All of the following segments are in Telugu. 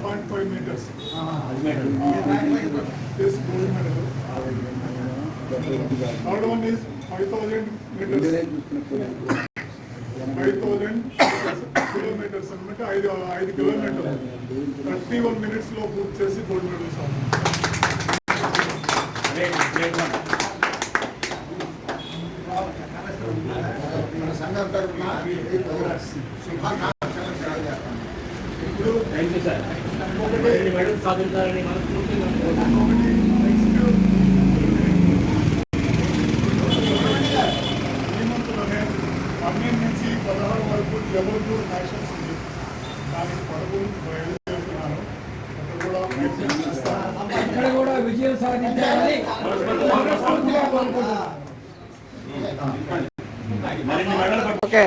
One point five meters this gold medal third one is five thousand meters five thousand kilometers అనమాట ఐదు ఐదు కిలోమీటర్లు థర్టీ వన్ మినిట్స్లో పూర్తి చేసి గోల్డ్ మెడల్ సంఘం తరఫున థ్యాంక్ యూ సార్ సాధించాలని పన్నెండు నుంచి పదహారు వరకు జబల్పూర్ నేషనల్స్ ఉంది దానికి పదకొండు బయలుదేరుతున్నాను అక్కడ కూడా విజయం సాధించాలని ఓకే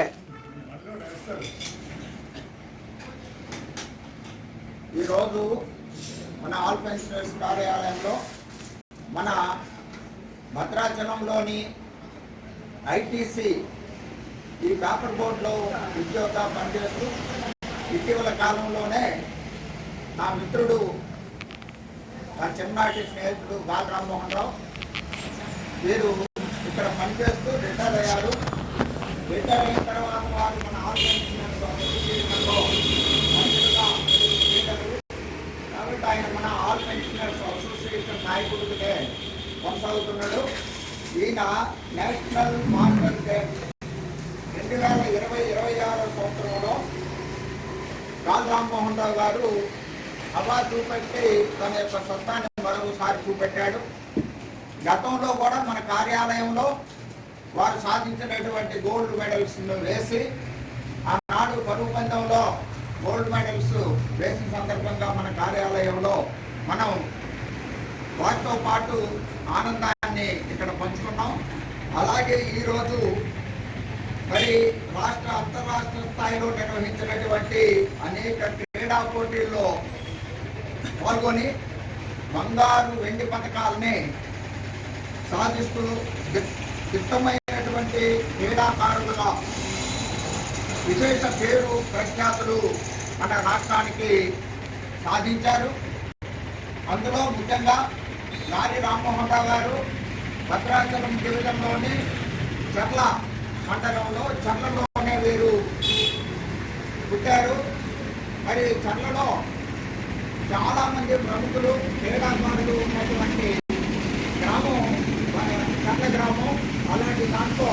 ఈరోజు మన ఆల్ పెన్షనర్స్ కార్యాలయంలో మన భద్రాచలంలోని ఐటీసీ ఈ పేపర్ బోర్డులో ఉద్యోగ పనిచేస్తూ ఇటీవల కాలంలోనే నా మిత్రుడు నా చిన్ననాటి స్నేహితుడు బాల రామ్మోహన్ రావు వీరు ఇక్కడ పనిచేస్తూ రిటైర్ అయ్యారు. రిటైర్ అయిన తర్వాత వారు మన ఆల్ ఆయన పెన్షనర్స్ అసోసియేషన్ నాయకుడికే కొనసాగుతున్నాడు. ఈయన నేషనల్ మాస్టర్ డే రెండు వేల ఇరవై ఇరవై ఆరో సంవత్సరంలో రాజ్ రామ్మోహన్ రావు గారు హవా చూపెట్టి తన యొక్క సత్తాన్ని మరొకసారి చూపెట్టాడు. గతంలో కూడా మన కార్యాలయంలో వారు సాధించినటువంటి గోల్డ్ మెడల్స్ వేసి ఆనాడు పరుగు పందెంలో గోల్డ్ మెడల్స్ వేసిన సందర్భంగా మన కార్యాలయంలో మనం వాటితో పాటు ఆనందాన్ని ఇక్కడ పంచుకున్నాం. అలాగే ఈరోజు మరి రాష్ట్ర అంతరాష్ట్ర స్థాయిలో నిర్వహించినటువంటి అనేక క్రీడా పోటీల్లో పాల్గొని బంగారు వెండి పథకాలని సాధిస్తూ ది- దిట్టమైనటువంటి క్రీడాకారులుగా విశేష పేరు ప్రఖ్యాతులు మన రాష్ట్రానికి సాధించారు. అందులో ముఖ్యంగా నారి రామ్మోహన్ రావు గారు భద్రాచలం డివిజన్లోని చర్ల మండలంలో చర్లలోనే వీరు పుట్టారు. మరి చర్లలో చాలామంది ప్రముఖులు క్రీడాకారులు ఉన్నటువంటి గ్రామం మన చర్ల గ్రామం అలాంటి దాంట్లో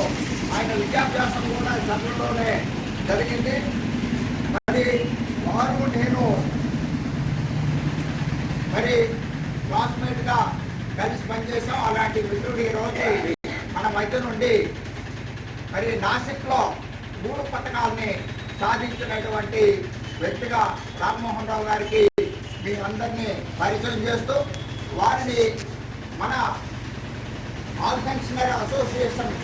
ఆయన విద్యాభ్యాసం కూడా చర్లలోనే జరిగింది. మరి వారు నేను మరి క్లాస్మేట్గా కలిసి పనిచేసాం అలాంటి మిత్రుడు ఈ రోజు మన మధ్య నుండి మరి నాసిక్లో మూడు పథకాలని సాధించినటువంటి వ్యక్తిగా రామ్మోహన్ రావు గారికి మీ అందరినీ పరిచయం చేస్తూ వారిని మన ఆల్ పెన్షనర్ అసోసియేషన్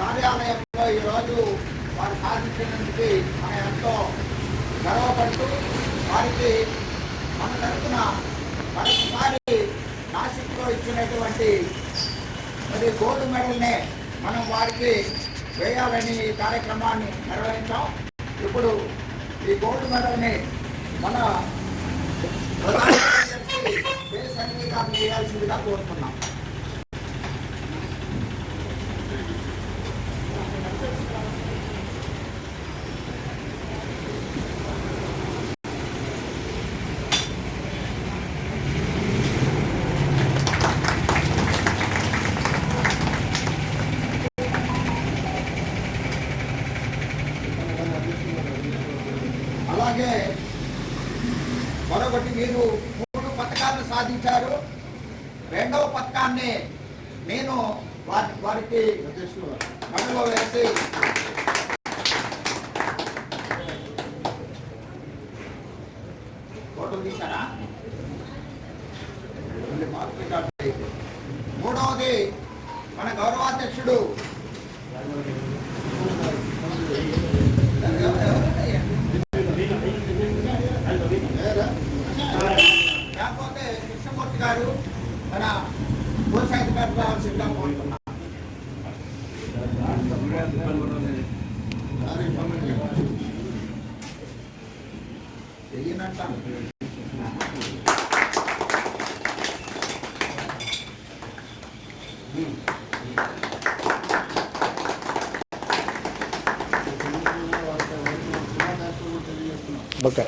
కార్యాలయంలో ఈరోజు వారు సాధించినందుకు మనం ఎంతో గర్వపడుతూ వారికి మన తరఫున మరొకసారి నాసిక్లో ఇచ్చినటువంటి మరి గోల్డ్ మెడల్నే మనం వారికి వేయాలని ఈ కార్యక్రమాన్ని నిర్వహించాం. ఇప్పుడు ఈ గోల్డ్ మెడల్ని మన ప్రధాన కార్యదర్శి దేశ అంగీకారం చేయాల్సిందిగా కోరుతున్నాం. అలాగే మరొకటి మీరు మూడు పథకాలను సాధించారు. రెండవ పథకాన్ని నేను వారి వారికి మెడలో వేసి ఫోటో తీశారా? మూడవది మన గౌరవాధ్యక్షుడు కృష్ణమూర్తి గారు మన పంచాయతీ రావాల్సిందిగా ఓకే.